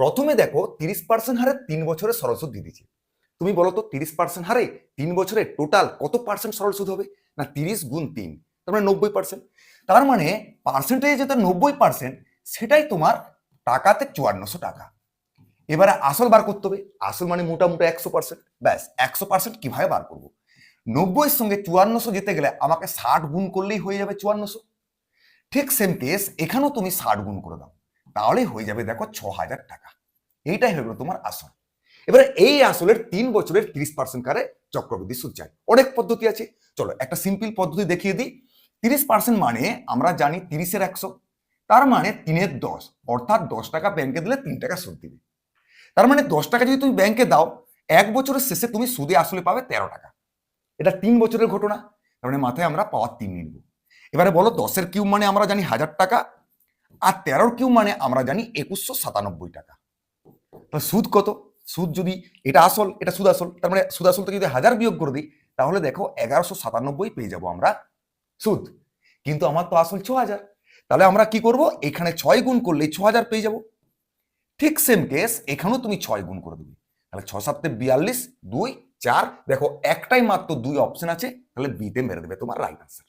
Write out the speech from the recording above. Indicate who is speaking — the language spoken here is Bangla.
Speaker 1: প্রথমে দেখো তিরিশ পার্সেন্ট হারে তিন বছরের সরল সুদ দিয়ে দিচ্ছে তুমি বলো তো তিরিশ পার্সেন্ট হারে তিন বছরে টোটাল কত পার্সেন্ট সরল সুদ হবে? না তিরিশ গুণ তিন, তার মানে নব্বই পার্সেন্ট তার মানে পার্সেন্টেজ যেটা নব্বই পার্সেন্ট সেটাই তোমার টাকাতে চুয়ান্নশো টাকা। এবারে আসল বার করতে হবে। আসল মানে মোটামুটি একশো পার্সেন্ট ব্যাস, একশো পার্সেন্ট কীভাবে বার করব? নব্বইয়ের সঙ্গে চুয়ান্নশো যেতে গেলে আমাকে ষাট গুণ করলেই হয়ে যাবে চুয়ান্নশো। ঠিক সেম কেস এখানেও তুমি ষাট গুণ করে দাও। তাহলেই হয়ে যাবে, দেখো ছ হাজার টাকা। এইটাই হলো তোমার আসল এবারে এই আসলের তিন বছরের তিরিশ পার্সেন্ট কারে চক্রবৃদ্ধি সুদ চাই অনেক পদ্ধতি আছে। চলো একটা সিম্পল পদ্ধতি দেখিয়ে দিই। তিরিশ পার্সেন্ট মানে আমরা জানি তিরিশের একশো। তার মানে তিনের দশ। অর্থাৎ দশ টাকা ব্যাংকে দিলে তিন টাকা সুদ দিবে। তার মানে দশ টাকা যদি তুমি ব্যাংকে দাও, এক বছরের শেষে তুমি সুদে আসলে পাবে তেরো টাকা। এটা তিন বছরের ঘটনা। তার মানে মাথায় আমরা পাওয়ার তিন নিব। এবারে বলো দশের কিউব মানে আমরা জানি হাজার টাকা। আর তেরোর কিউ মানে আমরা জানি একুশশো সাতানব্বই টাকা। তাহলে সুদ কত? সুদ যদি এটা আসল, এটা সুদ আসল তার মানে সুদ আসল থেকে যদি হাজার বিয়োগ করে দিই, তাহলে দেখো এগারোশো সাতানব্বই পেয়ে যাব আমরা সুদ। কিন্তু আমার তো আসল ছ হাজার তাহলে আমরা কি করব? এখানে ছয় গুণ করলে ছ হাজার পেয়ে যাব। ঠিক সেম কেস এখানেও তুমি ছয় গুণ করে দেবে। তাহলে ছ সাতে বিয়াল্লিশ, দুই, চার, দেখো একটাই মাত্র দুই অপশন আছে, তাহলে বিতে মেরে দেবে তোমার রাইট আনসার